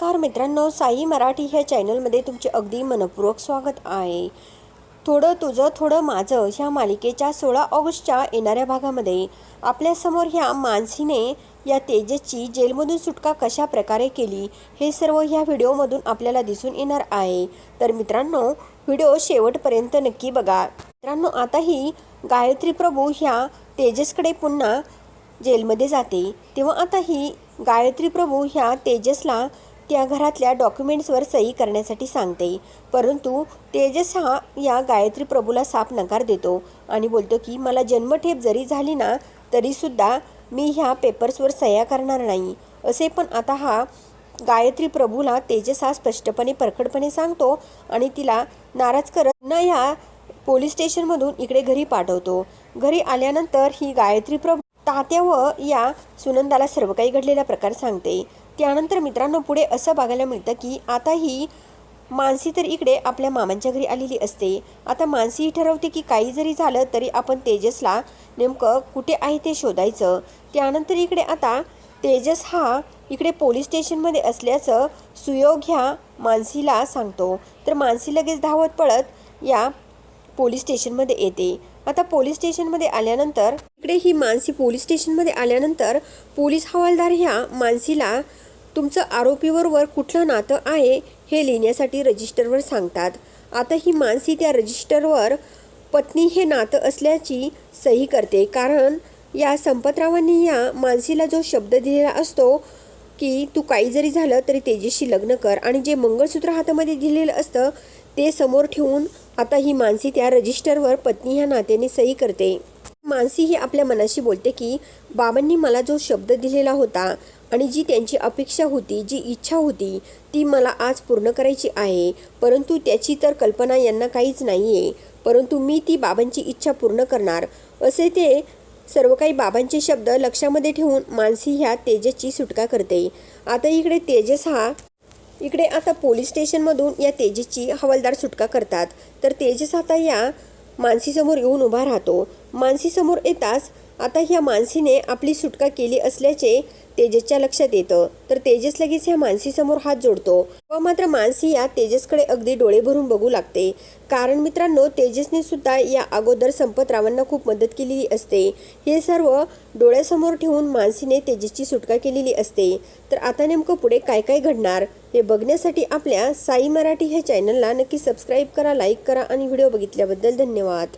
नमस्कार मित्रांनो साई मराठी ह्या चॅनलमध्ये तुमचे अगदी मनपूर्वक स्वागत आहे. थोडं तुझं थोडं माझं ह्या मालिकेच्या सोळा ऑगस्टच्या येणाऱ्या भागामध्ये आपल्यासमोर ह्या मानसीने या तेजसची जेलमधून सुटका कशा प्रकारे केली हे सर्व ह्या व्हिडिओमधून आपल्याला दिसून येणार आहे. तर मित्रांनो व्हिडिओ शेवटपर्यंत नक्की बघा. मित्रांनो आता ही गायत्री प्रभू ह्या तेजसकडे पुन्हा जेलमध्ये जाते. तेव्हा आता ही गायत्री प्रभू ह्या तेजसला त्या घरातल्या डॉक्युमेंट्सवर सही करण्यासाठी सांगते. परंतु तेजस हा या गायत्री प्रभूला साफ नकार देतो आणि बोलतो की मला जन्मठेप जरी झाली ना तरीसुद्धा मी ह्या पेपर्सवर सह्या करणार नाही. असे पण आता हा गायत्री प्रभूला तेजस हा स्पष्टपणे परखडपणे सांगतो आणि तिला नाराज करत न ह्या पोलीस स्टेशनमधून इकडे घरी पाठवतो. घरी आल्यानंतर ही गायत्री प्रभू तात्या व या सुनंदाला सर्व काही घडलेला प्रकार सांगते. त्यानंतर मित्रांनो पुढे असं बघायला मिळतं की आता ही मानसी तर इकडे आपल्या मामांच्या घरी आलेली असते. आता मानसीही ठरवते की काही जरी झालं तरी आपण तेजसला नेमकं कुठे आहे ते शोधायचं. त्यानंतर इकडे आता तेजस हा इकडे पोलीस स्टेशनमध्ये असल्याचं सुयोग ह्या मानसीला सांगतो. तर मानसी लगेच धावत पळत या पोलीस स्टेशनमध्ये येते. आता पोलीस स्टेशनमध्ये आल्यानंतर इकडे ही मानसी पोलीस स्टेशनमध्ये आल्यानंतर पोलीस हवालदार ह्या मानसीला तुमचं आरोपीबरोबर कुठलं नातं आहे हे लिहिण्यासाठी रजिस्टरवर सांगतात. आता ही मानसी त्या रजिस्टरवर पत्नी हे नातं असल्याची सही करते. कारण या संपतरावांनी या मानसीला जो शब्द दिलेला असतो की तू काही जरी झालं तरी तेजेशी लग्न कर आणि जे मंगळसूत्र हातामध्ये दिलेलं असतं ते समोर ठेवून आता ही मानसी त्या रजिस्टरवर पत्नी ह्या नात्याने सही करते. मानसी ही आपल्या मनाशी बोलते की बाबांनी मला जो शब्द दिलेला होता आणि जी त्यांची अपेक्षा होती जी इच्छा होती ती मला आज पूर्ण करायची आहे. परंतु त्याची तर कल्पना यांना काहीच नाही आहे परंतु मी ती बाबांची इच्छा पूर्ण करणार. असे ते सर्व काही बाबांचे शब्द लक्षामध्ये ठेवून मानसी ह्या तेजसची सुटका करते. आता इकडे तेजस हा इकडे आता पोलीस स्टेशनमधून या तेजसची हवालदार सुटका करतात. तर तेजस आता या मानसीसमोर येऊन उभा राहतो. मानसीसमोर येताच आता ह्या मानसीने आपली सुटका केली असल्याचे तेजसच्या लक्षात येतं. तर तेजस लगेच ह्या मानसीसमोर हात जोडतो. व मात्र मानसी या तेजसकडे अगदी डोळे भरून बघू लागते. कारण मित्रांनो तेजसने सुद्धा या अगोदर संपतरावांना खूप मदत केलेली असते. हे सर्व डोळ्यासमोर ठेवून मानसीने तेजसची सुटका केलेली असते. तर आता नेमकं पुढे काय काय घडणार? हे बघण्यासाठी आपल्या साई मराठी ह्या चॅनलला नक्की सबस्क्राईब करा लाईक करा आणि व्हिडिओ बघितल्याबद्दल धन्यवाद.